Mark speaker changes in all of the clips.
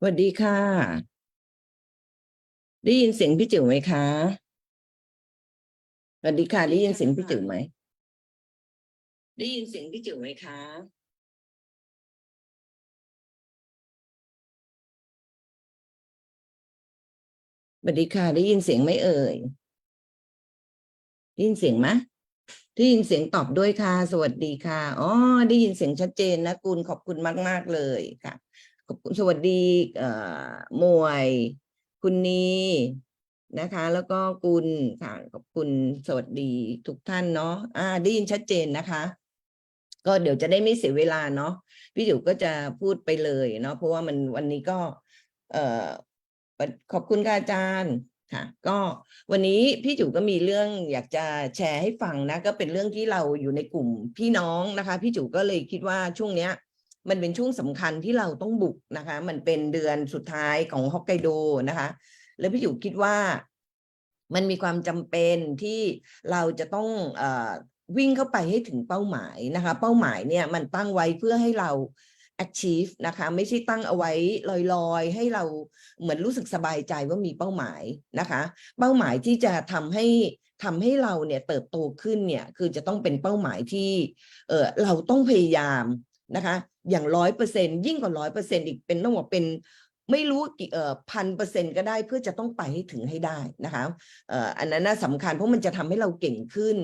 Speaker 1: สวัสดีค่ะ ได้ยินเสียงพี่จิ๋วไหมคะสวัสดีค่ะ ได้ยินเสียงพี่จิ๋วไหมได้ยินเสียงพี่จิ๋วไหมคะสวัสดีค่ะ ได้ยินเสียงไหมเอ่ยได้ยินเสียงไหมได้ยินเสียงตอบด้วยค่ะ สวัสดีค่ะอ๋อได้ยินเสียงชัดเจนนะคุณขอบคุณมากมากๆเลยค่ะขอบ คุณสวัสดีมวย คุณนีนะคะ แล้วก็คุณค่ะขอบคุณสวัสดีทุกท่านเนาะอ่าได้ยินชัดเจนนะคะ ก็เดี๋ยวจะได้ไม่เสียเวลาเนาะพี่จิ๋วก็จะพูดไปเลยเนาะเพราะว่ามันวันนี้ก็ เอ่อขอบคุณค่ะอาจารย์ค่ะ ก็วันนี้พี่จิ๋วก็มีเรื่องอยากจะแชร์ให้ฟังนะ ก็เป็นเรื่องที่เราอยู่ในกลุ่มพี่น้องนะคะ พี่จิ๋วก็เลยคิดว่าช่วงเนี้ย มันเป็นช่วงสำคัญที่เราต้องบุกนะคะ มันเป็นเดือนสุดท้ายของฮอกไกโดนะคะ แล้วพี่อยู่คิดว่ามันมีความจำเป็นที่เราจะต้องอวิ่งเข้าไปให้ถึงเป้าหมายนะคะ เป้าหมายเนี่ยมันตั้งไว้เพื่อให้เรา achieve นะคะ ไม่ใช่ตั้งเอาไว้ลอยๆ ให้เราเหมือนรู้สึกสบายใจว่ามีเป้าหมายนะคะ เป้าหมายที่จะทำให้ทำให้เราเนี่ยเติบโตขึ้นเนี่ยคือจะต้องเป็นเป้าหมายที่เออเราต้องพยายาม นะคะ อย่างร้อยเปอร์เซ็นยิ่งกว่าร้อยเปอร์เซ็นอีกเป็นต้องบอกเป็นไม่รู้กี่เอ่อพันเปอร์เซ็นก็ได้เพื่อจะต้องไปให้ถึงให้ได้นะคะเอ่ออันนั้นน่าสำคัญเพราะมันจะทำให้เราเก่งขึ้น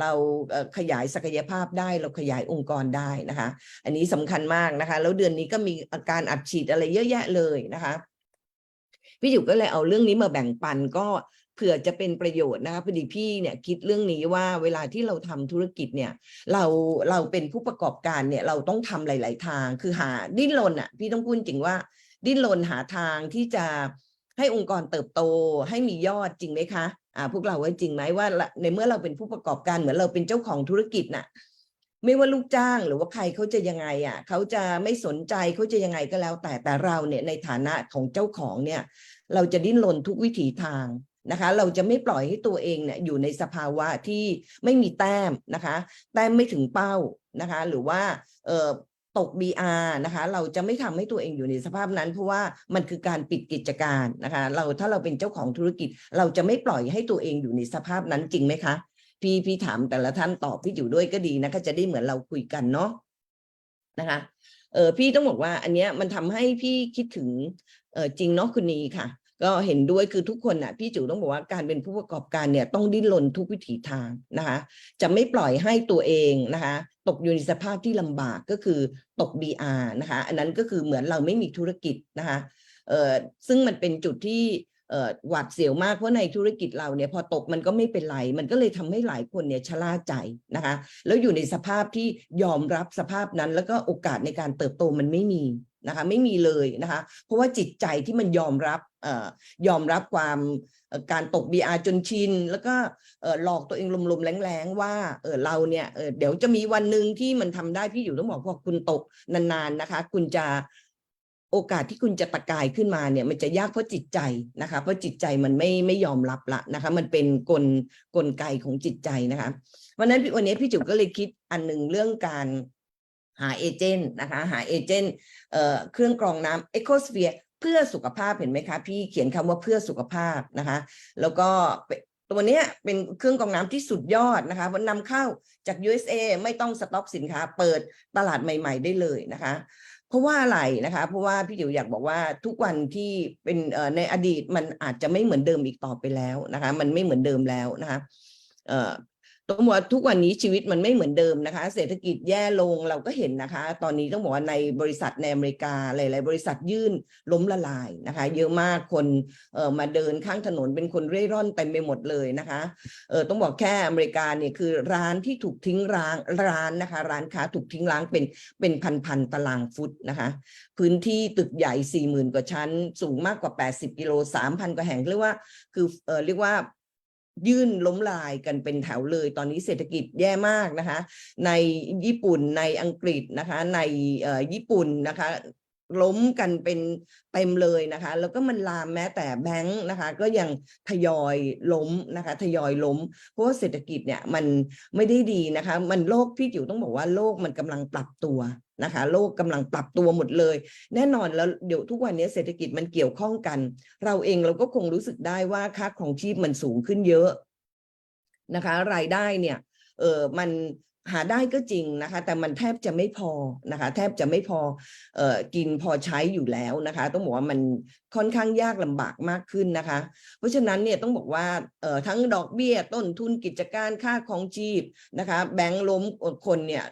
Speaker 1: เราขยายศักยภาพได้เราขยายองค์กรได้นะคะ อันนี้สำคัญมากนะคะ แล้วเดือนนี้ก็มีอาการอัดฉีดอะไรเยอะแยะเลยนะคะพี่อยู่ก็เลยเอาเรื่องนี้มาแบ่งปันก็ ผื่อจะเป็นประโยชน์นะคะพอดีพี่เนี่ยคิดเรื่องนี้ว่าเวลาที่เราทำธุรกิจเนี่ยเราเราเป็นผู้ประกอบการเนี่ยเราต้องทำหลาย ๆ ทาง คือหาดิ้นรนอะพี่ต้องพูดจริงว่า ดิ้นรนหาทางที่จะให้องค์กรเติบโตให้มียอดจริงไหมคะอ่าพวกเราว่าจริงไหมว่าในเมื่อเราเป็นผู้ประกอบการเหมือนเราเป็นเจ้าของธุรกิจน่ะไม่ว่าลูกจ้างหรือว่าใครเขาจะยังไงอะเขาจะไม่สนใจเขาจะยังไงก็แล้ว แต่แต่เราเนี่ยในฐานะของเจ้าของเนี่ย เราจะดิ้นรนทุกวิถีทาง นะคะเราจะไม่ปล่อยให้ตัวเองเนี่ยอยู่ในสภาวะที่ไม่มีแต้มนะคะแต้มไม่ถึงเป้านะคะหรือว่าเอ่อตก BR นะคะเราจะไม่ทำให้ตัวเองอยู่ในสภาพนั้น เพราะว่ามันคือการปิดกิจการนะคะเราถ้าเราเป็นเจ้าของธุรกิจ เราจะไม่ปล่อยให้ตัวเองอยู่ในสภาพนั้นจริงไหมคะพี่พี่ถามแต่ละท่านตอบพี่อยู่ด้วยก็ดีนะคะจะได้เหมือนเราคุยกันเนาะนะคะเออพี่ต้องบอกว่าอันเนี้ยมันทำให้พี่คิดถึงเออจริงเนาะคุณนีค่ะ ก็เห็นด้วยคือทุกคนน่ะพี่จิ๋วต้องบอกว่าการเป็นผู้ประกอบการเนี่ยต้องดิ้นรนทุกวิถีทางนะคะ จะไม่ปล่อยให้ตัวเองนะคะ ตกอยู่ในสภาพที่ลำบากก็คือตก BR นะคะ อันนั้นก็คือเหมือนเราไม่มีธุรกิจนะคะเอ่อซึ่งมันเป็นจุดที่หวาดเสียวมากเพราะในธุรกิจเราเนี่ยพอตกมันก็ไม่เป็นไร มันก็เลยทำให้หลายคนเนี่ยชะล่าใจนะคะ แล้วอยู่ในสภาพที่ยอมรับสภาพนั้น แล้วก็โอกาสในการเติบโตมันไม่มี นะคะไม่มีเลยนะคะเพราะว่าจิตใจที่มันยอมรับอยอมรับความการตก BR จนชิน แล้วก็หลอกตัวเองลมๆแรงๆว่าเราเนี่ยเดี๋ยวจะมีวันหนึ่งที่มันทำได้พี่อยู่ต้องบอกว่าคุณตกนานๆนะคะ คุณจะโอกาสที่คุณจะตะกายขึ้นมาเนี่ยมันจะยากเพราะจิตใจนะคะ เพราะจิตใจมันไม่ไม่ยอมรับละนะคะ มันเป็นกลกลไกของจิตใจนะคะวันนั้นวันนี้พี่จุ๋ก็เลยคิดอันหนึ่งเรื่องการ หาเอเจนต์นะคะหาเอเจนต์เครื่องกรองน้ำเอโคสเฟียเพื่อสุขภาพเห็นไหมคะ พี่เขียนคำว่าเพื่อสุขภาพนะคะ แล้วก็ตัวเนี้ยเป็นเครื่องกรองน้ำที่สุดยอดนะคะมันนำเข้าจาก USA ไม่ต้องสต็อกสินค้า เปิดตลาดใหม่ ๆ ได้เลยนะคะเพราะว่าอะไรนะคะ เพราะว่าพี่จิ๋วอยากบอกว่าทุกวันที่เป็นในอดีตมันอาจจะไม่เหมือนเดิมอีกต่อไปแล้วนะคะ มันไม่เหมือนเดิมแล้วนะคะ ต้องบอกว่าทุกวันนี้ชีวิตมันไม่เหมือนเดิมนะคะ เศรษฐกิจแย่ลงเราก็เห็นนะคะ ตอนนี้ต้องบอกว่าในบริษัทในอเมริกาหลาย ๆ บริษัทยื่นล้มละลายนะคะ เยอะมากคนเอ่อมาเดินข้างถนนเป็นคนเร่ร่อนเต็มไปหมดเลยนะคะเออต้องบอกแค่อเมริกาเนี่ยคือร้านที่ถูกทิ้งร้างร้านนะคะ ร้านค้าถูกทิ้งร้างเป็นเป็นพัน ๆ ตารางฟุตนะคะ พื้นที่ตึกใหญ่ 4 0,000 กว่าชั้น สูงมากกว่า 80 กิโล 3,000 กว่าแห่งเรียกว่าคือเออเรียกว่า ยื่นล้มลายกันเป็นแถวเลย ตอนนี้เศรษฐกิจแย่มากนะคะ ในญี่ปุ่นในอังกฤษนะคะ ในญี่ปุ่นนะคะล้มกันเป็นเต็มเลยนะคะ แล้วก็มันลามแม้แต่แบงค์นะคะ ก็ยังทยอยล้มนะคะ ทยอยล้ม เพราะว่าเศรษฐกิจเนี่ยมันไม่ได้ดีนะคะ มันโลกพี่จิ๋วต้องบอกว่าโลกมันกำลังปรับตัว นะคะโลกกำลังปรับตัวหมดเลย แน่นอนแล้วเดี๋ยวทุกวันนี้เศรษฐกิจมันเกี่ยวข้องกัน เราเองเราก็คงรู้สึกได้ว่าค่าครองชีพมันสูงขึ้นเยอะนะคะ รายได้เนี่ยเออมันหาได้ก็จริงนะคะ แต่มันแทบจะไม่พอนะคะ แทบจะไม่พอเอ่อกินพอใช้อยู่แล้วนะคะ ต้องบอกว่ามันค่อนข้างยากลำบากมากขึ้นนะคะ เพราะฉะนั้นเนี่ยต้องบอกว่าเอ่อทั้งดอกเบี้ยต้นทุนกิจการค่าของชีพนะคะ แบงก์ล้มคนเนี่ย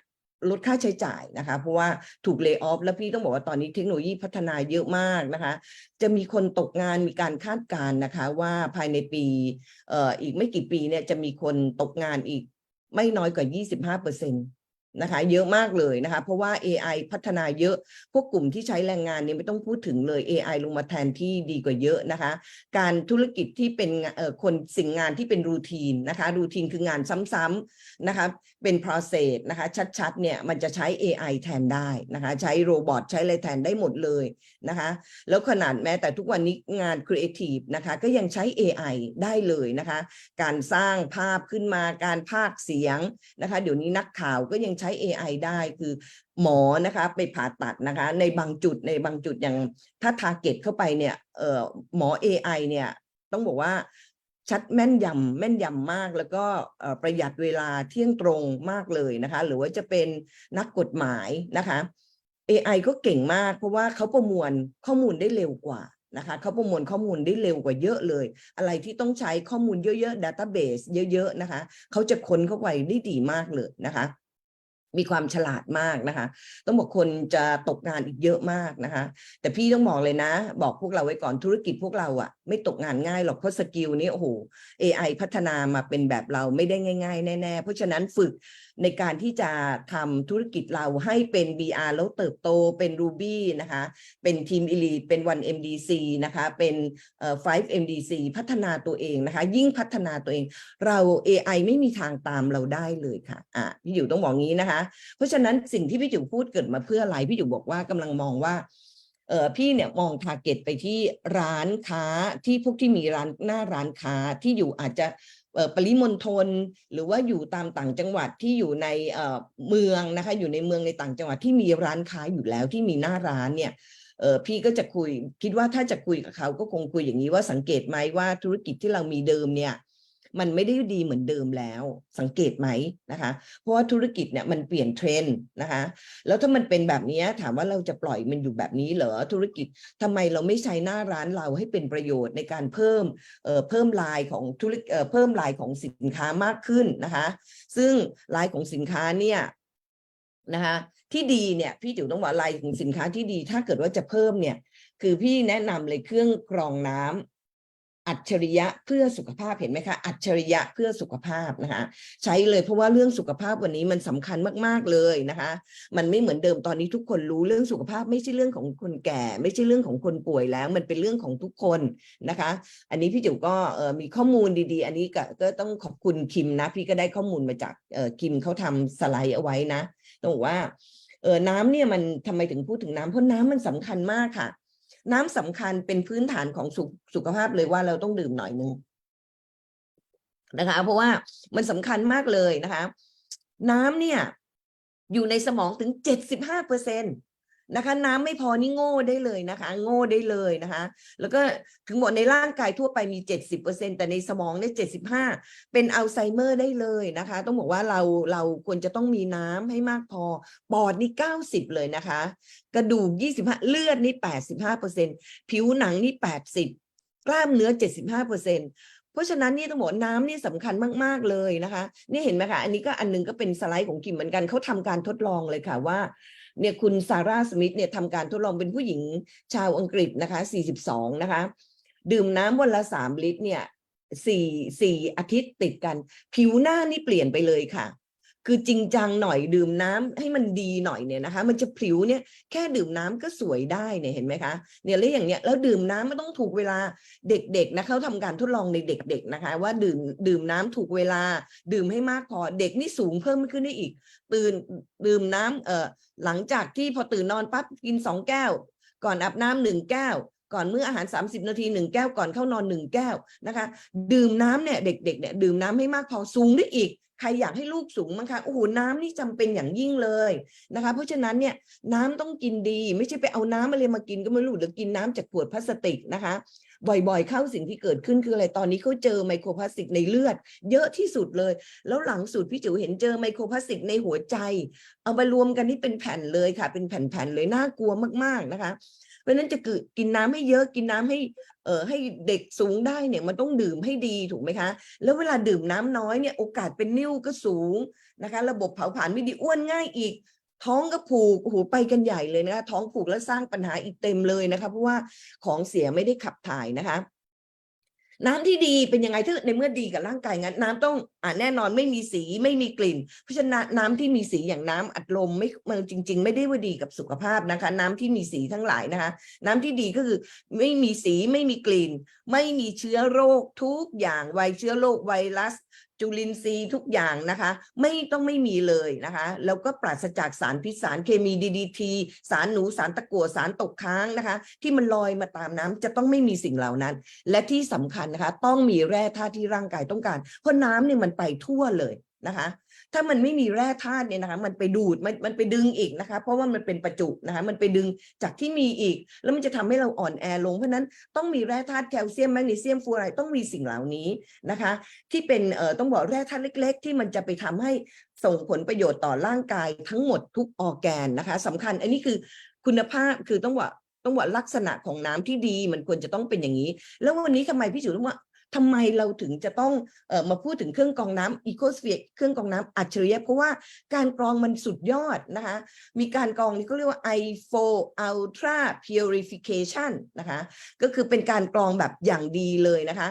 Speaker 1: ลดค่าใช้จ่ายนะคะ เพราะว่าถูกเลิกออฟแล้วพี่ต้องบอกว่าตอนนี้เทคโนโลยีพัฒนาเยอะมากนะคะ จะมีคนตกงานมีการคาดการณ์นะคะ ว่าภายในปีเอ่ออีกไม่กี่ปีเนี่ยจะมีคนตกงานอีกไม่น้อยกว่า 25เปอร์เซ็นต์ นะคะเยอะมากเลยนะคะ เพราะว่า AI พัฒนาเยอะ พวกกลุ่มที่ใช้แรงงานนี่ไม่ต้องพูดถึงเลย AI ลงมาแทนที่ดีกว่าเยอะนะคะ การธุรกิจที่เป็นเอ่อคนสิ่งงานที่เป็นรูทีนนะคะ รูทีนคืองานซ้ำๆนะคะ เป็น process นะคะ ชัดๆ เนี่ยมันจะใช้ AI แทนได้นะคะ ใช้โรบอทใช้อะไรแทนได้หมดเลยนะคะ แล้วขนาดแม้แต่ทุกวันนี้งาน Creative นะคะ ก็ยังใช้ AI ได้เลยนะคะ การสร้างภาพขึ้นมาการพากเสียงนะคะ เดี๋ยวนี้นักข่าวก็ยังใช้ AI ได้คือหมอนะคะไปผ่าตัดนะคะ ในบางจุดในบางจุดอย่างถ้า target เข้าไปเนี่ยเอ่อหมอ AI เนี่ยต้องบอกว่าชัดแม่นยำแม่นยำมากแล้วก็ประหยัดเวลาเที่ยงตรงมากเลยนะคะ หรือว่าจะเป็นนักกฎหมายนะคะ AI ก็เก่งมากเพราะว่าเขาประมวลข้อมูลได้เร็วกว่านะคะเขาประมวลข้อมูลได้เร็วกว่าเยอะเลย อะไรที่ต้องใช้ข้อมูลเยอะๆ database เยอะ ๆ นะคะ เขาจะค้นเข้าไปได้ดีมากเลยนะคะ มีความฉลาดมากนะคะ ต้องบอกคนจะตกงานอีกเยอะมากนะคะ แต่พี่ต้องบอกเลยนะ บอกพวกเราไว้ก่อนธุรกิจพวกเราอะไม่ตกงานง่ายหรอกเพราะสกิลนี้โอ้โห AI พัฒนามาเป็นแบบเราไม่ได้ง่าย ๆ แน่ ๆ เพราะฉะนั้นฝึก ในการที่จะทำธุรกิจเราให้เป็น BR แล้วเติบโตเป็น Ruby นะคะ เป็นทีม Elite เป็น 1 MDC นะคะ เป็น5 MDC พัฒนาตัวเองนะคะ ยิ่งพัฒนาตัวเอง เรา AI ไม่มีทางตามเราได้เลยค่ะอะพี่อยู่ต้องบอกงี้นะคะ เพราะฉะนั้นสิ่งที่พี่จุ๋พูดเกิดมาเพื่ออะไร พี่จุ๋บอกว่ากำลังมองว่าเออพี่เนี่ยมองทาร์เก็ตไปที่ร้านค้าที่พวกที่มีร้านหน้าร้านค้าที่อยู่อาจจะ ปริมณฑลหรือว่าอยู่ตามต่างจังหวัดที่อยู่ในเมืองนะคะอยู่ในเมืองในต่างจังหวัดที่มีร้านค้าอยู่แล้วที่มีหน้าร้านเนี่ยเออพี่ก็จะคุยคิดว่าถ้าจะคุยกับเขาก็คงคุยอย่างนี้ว่าสังเกตไหมว่าธุรกิจที่เรามีเดิมเนี่ย มันไม่ได้ดีเหมือนเดิมแล้วสังเกตไหมนะคะ เพราะว่าธุรกิจเนี่ยมันเปลี่ยนเทรนด์นะคะ แล้วถ้ามันเป็นแบบนี้ถามว่าเราจะปล่อยมันอยู่แบบนี้เหรอธุรกิจทำไมเราไม่ใช้หน้าร้านเราให้เป็นประโยชน์ในการเพิ่มเอ่อเพิ่มลายของธุรกิจเอ่อเพิ่มลายของสินค้ามากขึ้นนะคะ ซึ่งลายของสินค้าเนี่ยนะคะที่ดีเนี่ยพี่จิ๋วต้องบอกลายของสินค้าที่ดี ถ้าเกิดว่าจะเพิ่มเนี่ยคือพี่แนะนำเลยเครื่องกรองน้ำ อัจฉริยะเพื่อสุขภาพเห็นไหมคะ อัจฉริยะเพื่อสุขภาพนะคะใช้เลยเพราะว่าเรื่องสุขภาพวันนี้มันสำคัญมากๆเลยนะคะ มันไม่เหมือนเดิมตอนนี้ทุกคนรู้เรื่องสุขภาพไม่ใช่เรื่องของคนแก่ ไม่ใช่เรื่องของคนป่วยแล้ว มันเป็นเรื่องของทุกคนนะคะ อันนี้พี่จุ๋ก็มีข้อมูลดีๆ อันนี้ก็กต้องขอบคุณคิมนะ พี่ก็ได้ข้อมูลมาจากคิมเขาทำสไลด์เอาไว้นะต้องบอกว่าเออน้ำเนี่ยมันทำไมถึงพูดถึงน้ำเพราะน้ำมันสำคัญมากค่ะ น้ำสำคัญเป็นพื้นฐานของสุขสุขภาพเลยว่าเราต้องดื่มหน่อยนึงนะคะ เพราะว่ามันสำคัญมากเลยนะคะ น้ำเนี่ย อยู่ในสมองถึงเจ็ดสิบห้าเปอร์เซ็นต์ นะคะน้ำไม่พอนี่โง่ได้เลยนะคะ โง่ได้เลยนะคะ แล้วก็ถึงบอกในร่างกายทั่วไปมีเจ็ดสิบเปอร์เซ็นแต่ในสมองเนี่ยเจ็ดสิบห้าเป็นอัลไซเมอร์ได้เลยนะคะ ต้องบอกว่าเราเราควรจะต้องมีน้ำให้มากพอ ปอดนี่เก้าสิบเลยนะคะ กระดูกยี่สิบห้าเลือดนี่แปดสิบห้าเปอร์เซ็นผิวหนังนี่แปดสิบกล้ามเนื้อเจ็ดสิบห้าเปอร์เซ็นเพราะฉะนั้นนี่ต้องบอกว่าน้ำนี่สำคัญมาก ๆ เลยนะคะ นี่เห็นไหมคะ อันนี้ก็อันหนึงก็เป็นสไลด์ของกิมเหมือนกันเขาทำการทดลองเลยค่ะว่า เนี่ยคุณซาร่าสมิธเนี่ยทำการทดลองเป็นผู้หญิงชาวอังกฤษนะคะ 42 นะคะ ดื่มน้ำวันละ 3 ลิตรเนี่ยสี่สี่อาทิตย์ติดกัน ผิวหน้านี่เปลี่ยนไปเลยค่ะ คือจริงจังหน่อยดื่มน้ำให้มันดีหน่อยเนี่ยนะคะ มันจะผิวเนี่ยแค่ดื่มน้ำก็สวยได้เนี่ยเห็นไหมคะเนี่ยแล้วอย่างเนี้ยแล้วดื่มน้ำไม่ต้องถูกเวลาเด็กๆนะเขาทำการทดลองในเด็ก ๆนะคะ ว่าดื่มดื่มน้ำถูกเวลา ดื่มให้มากพอเด็กนี่สูงเพิ่มขึ้นได้อีก ตื่นดื่มน้ำเอ่อหลังจากที่พอตื่นนอนปั๊บกินสองแก้ว ก่อนอาบน้ำหนึ่งแก้วก่อนมื้ออาหาร 30 นาทีหนึ่งแก้วก่อนเข้านอนหนึ่งแก้วนะคะ ดื่มน้ำเนี่ยเด็กๆเนี่ยดื่มน้ำให้มากพอสูงได้อีก ใครอยากให้ลูกสูงมั้งคะโอ้โหน้ำนี่จำเป็นอย่างยิ่งเลยนะคะ เพราะฉะนั้นเนี่ยน้ำต้องกินดี ไม่ใช่ไปเอาน้ำอะไรมากินก็ไม่รู้หรือกินน้ำจากขวดพลาสติกนะคะ บ่อยๆ เข้าสิ่งที่เกิดขึ้นคืออะไรตอนนี้เขาเจอไมโครพลาสติกในเลือด เยอะที่สุดเลย แล้วหลังสุดพี่จิ๋วเห็นเจอไมโครพลาสติกในหัวใจ เอามารวมกันนี่เป็นแผ่นเลยค่ะ เป็นแผ่นๆเลยน่ากลัวมากๆนะคะ เพราะฉะนั้นจะกินน้ำให้เยอะกินน้ำให้เอ่อให้เด็กสูงได้เนี่ยมันต้องดื่มให้ดีถูกไหมคะ แล้วเวลาดื่มน้ำน้อยเนี่ยโอกาสเป็นนิ่วก็สูงนะคะ ระบบเผาผลาญไม่ดีอ้วนง่ายอีก ท้องก็ผูกโอ้โหไปกันใหญ่เลยนะคะท้องผูกแล้วสร้างปัญหาอีกเต็มเลยนะคะ เพราะว่าของเสียไม่ได้ขับถ่ายนะคะ น้ำที่ดีเป็นยังไงถ้าในเมื่อดีกับร่างกายงั้น น้ำต้องอ่าแน่นอนไม่มีสีไม่มีกลิ่น เพราะฉะนั้นน้ำที่มีสีอย่างน้ำอัดลมไม่มันจริง ๆ ไม่ได้ว่าดีกับสุขภาพนะคะ น้ำที่มีสีทั้งหลายนะคะ น้ำที่ดีก็คือไม่มีสีไม่มีกลิ่น ไม่มีเชื้อโรคทุกอย่างไวเชื้อโรคไวรัส จุลินทรีย์ทุกอย่างนะคะ ไม่ต้องไม่มีเลยนะคะ แล้วก็ปราศจากสารพิษสารเคมีดีดีทีสารหนูสารตะกั่วสารตกค้างนะคะ ที่มันลอยมาตามน้ำจะต้องไม่มีสิ่งเหล่านั้น และที่สำคัญนะคะ ต้องมีแร่ธาตุที่ร่างกายต้องการ เพราะน้ำเนี่ยมันไปทั่วเลยนะคะ ถ้ามันไม่มีแร่ธาตุเนี่ยนะคะมันไปดูดมันมันไปดึงอีกนะคะ เพราะว่ามันเป็นประจุนะคะมันไปดึงจากที่มีอีก แล้วมันจะทำให้เราอ่อนแอลง เพราะนั้นต้องมีแร่ธาตุแคลเซียมแมกนีเซียมฟูอไรต้องมีสิ่งเหล่านี้นะคะ ที่เป็นเอ่อต้องบอกแร่ธาตุเล็ก ๆ ที่มันจะไปทำให้ส่งผลประโยชน์ต่อร่างกายทั้งหมดทุกออแกนนะคะสำคัญอันนี้คือคุณภาพคือต้องว่าต้องว่าลักษณะของน้ำที่ดีมันควรจะต้องเป็นอย่างนี้ แล้ววันนี้ทำไมพี่จุ๋ต้องว่า ทำไมเราถึงจะต้องเอ่อมาพูดถึงเครื่องกรองน้ำอีโคสเฟียเครื่องกรองน้ำอัจฉริยะเพราะว่าการกรองมันสุดยอดนะคะ มีการกรองนี่ก็เรียกว่า i4 ultra purification นะคะ ก็คือเป็นการกรองแบบอย่างดีเลยนะคะ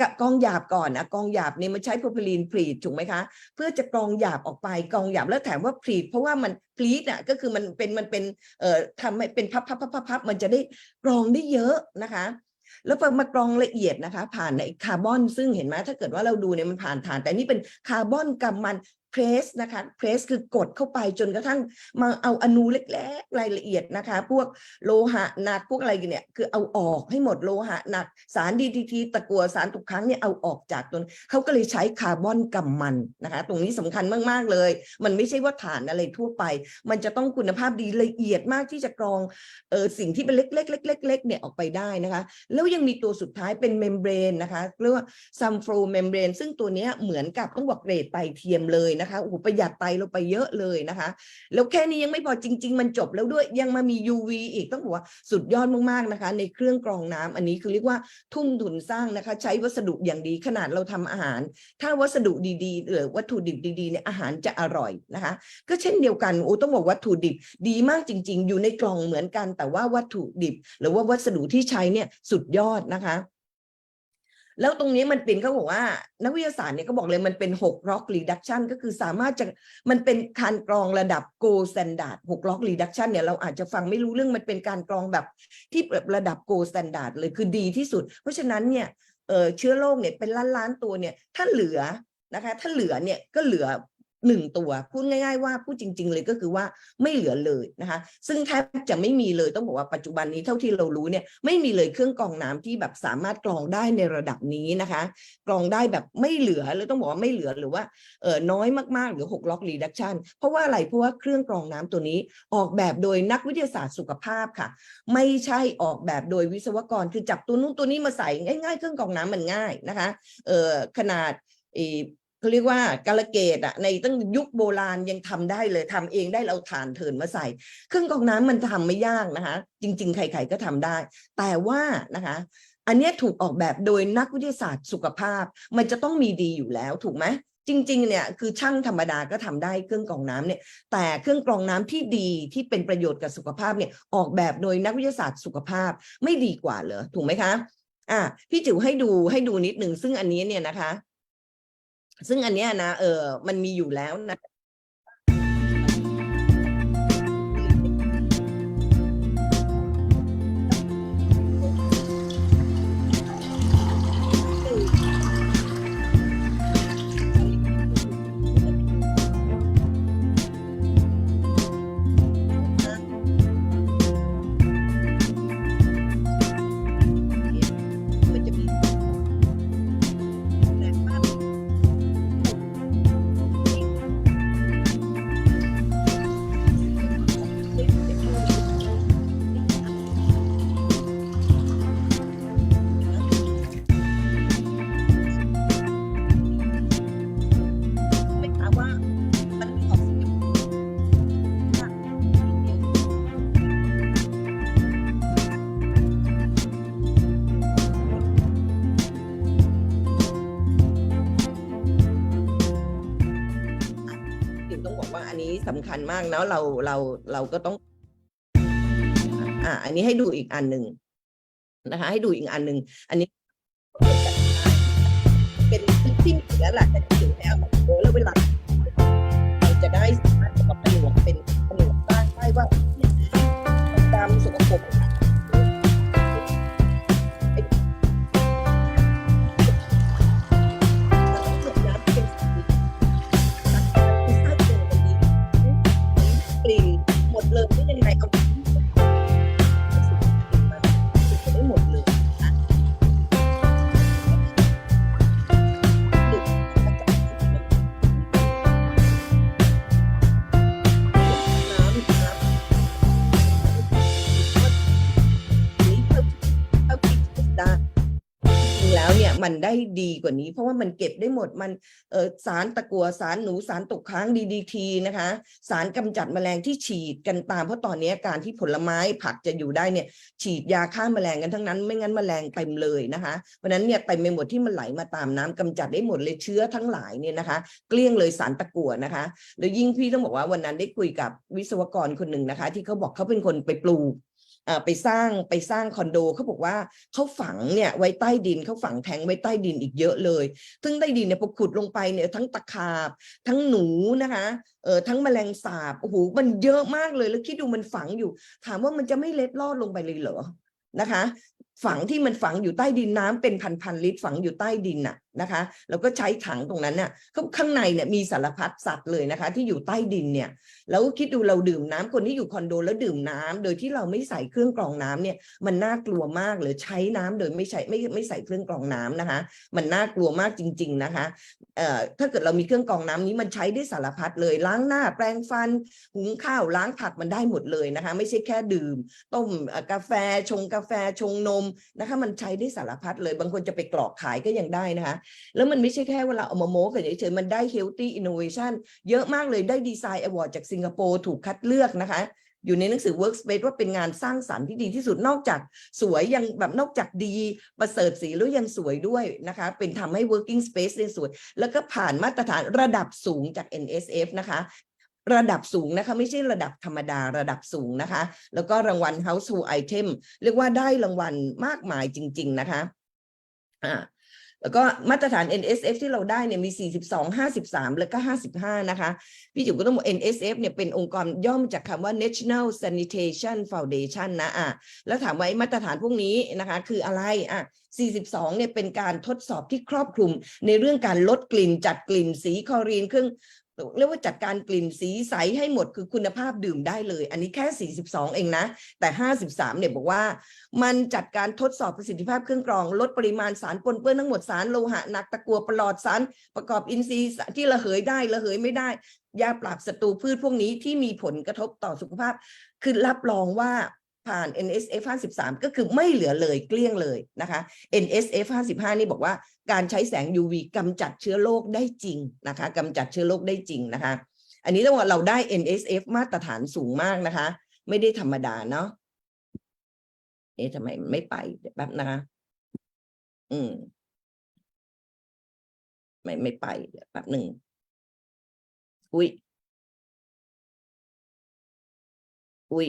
Speaker 1: กับกรองหยาบก่อนนะกรองหยาบเนี่ยมันใช้โพรพิลีนพรีดถูกไหมคะ เพื่อจะกรองหยาบออกไปกรองหยาบแล้วแถมว่าพรีดเพราะว่ามันพลีดอะก็คือมันเป็นมันเป็นเอ่อทำให้เป็นพับพับพับพับมันจะได้กรองได้เยอะนะคะ แล้วพอมากรองละเอียดนะคะ ผ่านในคาร์บอนซึ่งเห็นไหมถ้าเกิดว่าเราดูเนี่ยมันผ่านฐาน แต่นี่เป็นคาร์บอนกับมัน เพรสนะคะเพรสคือกดเข้าไปจนกระทั่งมาเอาอนูเล็กๆรายละเอียดนะคะ พวกโลหะหนักพวกอะไรเนี่ยคือเอาออกให้หมดโลหะหนัก สารดีทีตะกัวสารตกค้างเนี่ยเอาออกจากตนเขาก็เลยใช้คาร์บอนกับมันนะคะ ตรงนี้สำคัญมากๆเลย มันไม่ใช่ว่าฐานอะไรทั่วไป มันจะต้องคุณภาพดีละเอียดมากที่จะกรองเออสิ่งที่เป็นเล็กๆเล็กๆเนี่ยออกไปได้นะคะ แล้วยังมีตัวสุดท้ายเป็นเมมเบรนนะคะเรียกว่าซัมโฟรเมมเบรนซึ่งตัวเนี้ยเหมือนกับต้องบอกเกรดไตเทียมเลยนะคะโอ้โหประหยัดไตเราไปเยอะเลยนะคะ แล้วแค่นี้ยังไม่พอจริง ๆ มันจบแล้วด้วยยังมามี UV อีกต้องบอกว่าสุดยอดมากๆนะคะ ในเครื่องกรองน้ำอันนี้คือเรียกว่าทุ่มทุนสร้างนะคะ ใช้วัสดุอย่างดีขนาดเราทำอาหาร ถ้าวัสดุดีๆหรือวัตถุดิบดีๆเนี่ยอาหารจะอร่อยนะคะ ก็เช่นเดียวกันโอ้ต้องบอกวัตถุดิบดีมากจริง ๆ อยู่ในกล่องเหมือนกัน แต่ว่าวัตถุดิบ หรือว่าวัสดุที่ใช้เนี่ยสุดยอดนะคะ แล้วตรงนี้มันเป็นเขาบอกว่า นักวิทยาศาสตร์เนี่ยก็บอกเลยมันเป็น6 rock reduction ก็คือสามารถจะมันเป็นการกรองระดับ gold standard 6 rock reduction เนี่ยเราอาจจะฟังไม่รู้เรื่องมันเป็นการกรองแบบที่แบบระดับ gold standard เลยคือดีที่สุด เพราะฉะนั้นเนี่ยเเชื้อโรคเนี่ยเป็นล้านล้านตัวเนี่ยถ้าเหลือนะคะถ้าเหลือเนี่ยก็เหลือ หนึ่งตัวพูดง่าย ๆ ว่าพูดจริง ๆ เลยก็คือว่าไม่เหลือเลยนะคะ ซึ่งแทบจะไม่มีเลยต้องบอกว่าปัจจุบันนี้เท่าที่เรารู้เนี่ยไม่มีเลยเครื่องกรองน้ำที่แบบสามารถกรองได้ในระดับนี้นะคะ กรองได้แบบไม่เหลือเลยต้องบอกว่าไม่เหลือหรือว่าเออน้อยมากๆหรือ6ล็อกรีดักชันเพราะว่าอะไรเพราะว่าเครื่องกรองน้ำตัวนี้ออกแบบโดยนักวิทยาศาสตร์สุขภาพค่ะ ไม่ใช่ออกแบบโดยวิศวกรคือจับตัวนู้นตัวนี้มาใส่ง่าย ๆ เครื่องกรองน้ำมันง่ายนะคะเออขนาด เขาเรียกว่ากาลเกตอะในตั้งยุคโบราณยังทำได้เลยทำเองได้เราถ่านเถินมาใส่ เครื่องกรองน้ำมันทำไม่ยากนะคะ จริง ๆ ใคร ๆก็ทำได้ แต่ว่านะคะอันนี้ถูกออกแบบโดยนักวิทยาศาสตร์สุขภาพ มันจะต้องมีดีอยู่แล้วถูกไหมจริงๆเนี่ยคือช่างธรรมดาก็ทำได้เครื่องกรองน้ำเนี่ยแต่เครื่องกรองน้ำที่ดีที่เป็นประโยชน์กับสุขภาพเนี่ยออกแบบโดยนักวิทยาศาสตร์สุขภาพไม่ดีกว่าเหรอถูกไหมคะอะพี่จิ๋วให้ดูให้ดูนิดหนึ่งซึ่งอันนี้เนี่ยนะคะ ซึ่งอันเนี้ยนะเออมันมีอยู่แล้วนะ มากเนาะเราเราเราก็ต้อง อ่าอันนี้ให้ดูอีกอันหนึ่งนะคะ ให้ดูอีกอันหนึ่งอันนี้ เป็นที่เหลือแหละแต่ถึงแล้วโอ้แล้วเวลาเราจะได้สามารถจะมาผนวกเป็นผนวกได้ได้ว่าดำสกปรกันได้ดีกว่านี้ เพราะว่ามันเก็บได้หมดมันเออสารตะกัวสารหนูสารตกค้างดีดีทีนะคะ สารกำจัดแมลงที่ฉีดกันตาม เพราะตอนนี้การที่ผลไม้ผักจะอยู่ได้เนี่ยฉีดยาฆ่าแมลงกันทั้งนั้น ไม่งั้นแมลงเต็มเลยนะคะเพราะนั้นเนี่ยเต็มไปหมดที่มันไหลมาตามน้ำกำจัดได้หมดเลยเชื้อทั้งหลายเนี่ยนะคะ เกลี้ยงเลยสารตะกัวนะคะแล้วยิ่งพี่ต้องบอกว่าวันนั้นได้คุยกับวิศวกรคนหนึ่งนะคะ ที่เขาบอกเขาเป็นคนไปปลูก ไปสร้างไปสร้างคอนโดเขาบอกว่าเขาฝังเนี่ยไว้ใต้ดินเขาฝังแทงไว้ใต้ดินอีกเยอะเลย ซึ่งใต้ดินเนี่ยพอขุดลงไปเนี่ยทั้งตะขาบ ทั้งหนูนะคะเออทั้งแมลงสาบโอ้โหมันเยอะมากเลยแล้วคิดดูมันฝังอยู่ ถามว่ามันจะไม่เล็ดลอดลงไปเลยเหรอนะคะ ฝังที่มันฝังอยู่ใต้ดินน้ำเป็นพันๆลิตรฝังอยู่ใต้ดินน่ะ นะคะแล้วก็ใช้ถังตรงนั้นน่ะข้างในเนี่ยมีสารพัดสัตว์เลยนะคะ ที่อยู่ใต้ดินเนี่ยแล้วคิดดูเราดื่มน้ำคนที่อยู่คอนโดแล้วดื่มน้ำโดยที่เราไม่ใส่เครื่องกรองน้ำเนี่ยมันน่ากลัวมากเลยใช้น้ำโดยไม่ใช้ไม่ไม่ใส่เครื่องกรองน้ำนะคะ มันน่ากลัวมากจริง ๆนะคะเอ่อถ้าเกิดเรามีเครื่องกรองน้ำนี้มันใช้ได้สารพัดเลยล้างหน้าแปรงฟันหุงข้าวล้างผักมันได้หมดเลยนะคะ ไม่ใช่แค่ดื่ม ต้มกาแฟชงกาแฟชงนมนะคะ มันใช้ได้สารพัดเลย บางคนจะไปกรอกขายก็ยังได้นะคะแล้วมันไม่ใช่แค่เวลาเอามาโม้กันเฉยๆมันได้ healthy innovation เยอะมากเลยได้ดีไซน์อวอร์ดจากสิงคโปร์ถูกคัดเลือกนะคะอยู่ในหนังสือ Workspace ว่าเป็นงานสร้างสรรค์ที่ดีที่สุดนอกจากสวยยังแบบนอกจากดีประเสริฐสีแล้วยังสวยด้วยนะคะ เป็นทำให้ working space เนี่ยสวย แล้วก็ผ่านมาตรฐานระดับสูงจาก NSF นะคะ ระดับสูงนะคะไม่ใช่ระดับธรรมดาระดับสูงนะคะ แล้วก็รางวัล household item เรียกว่าได้รางวัลมากมายจริง ๆ นะคะอ่า แล้วก็มาตรฐาน NSF ที่เราได้เนี่ยมี 42 53 แล้วก็ 55 นะคะ พี่จุ๋มก็ต้องบอก NSF เนี่ยเป็นองค์กรย่อมจากคำว่า National Sanitation Foundation นะอะแล้วถามว่าไว้มาตรฐานพวกนี้นะคะคืออะไรอะ42เนี่ยเป็นการทดสอบที่ครอบคลุมในเรื่องการลดกลิ่นจัดกลิ่นสีคลอรีนเครื่อง เรียกว่าจัดการกลิ่นสีใสให้หมดคือคุณภาพดื่มได้เลย อันนี้แค่ 42 เองนะ แต่ 53 เนี่ยบอกว่า มันจัดการทดสอบประสิทธิภาพเครื่องกรอง ลดปริมาณสารปนเปื้อนทั้งหมดสารโลหะหนักตะกัวปลอดสารประกอบอินทรีย์ที่ระเหยได้ระเหยไม่ได้ ยาปราบศัตรูพืชพวกนี้ที่มีผลกระทบต่อสุขภาพ คือรับรองว่าผ่าน NSF 53 ก็คือไม่เหลือเลยเกลี้ยงเลยนะคะ NSF 55 นี่บอกว่า การใช้แสง UV กำจัดเชื้อโรคได้จริงนะคะกำจัดเชื้อโรคได้จริงนะคะ อันนี้ต้องว่าเราได้ NSF มาตรฐานสูงมากนะคะ ไม่ได้ธรรมดาเนาะเอ๊ะทำไมไม่ไปแป๊บนะคะอืมไม่ไม่ไปแป๊บหนึ่งอุ้ยอุ้ย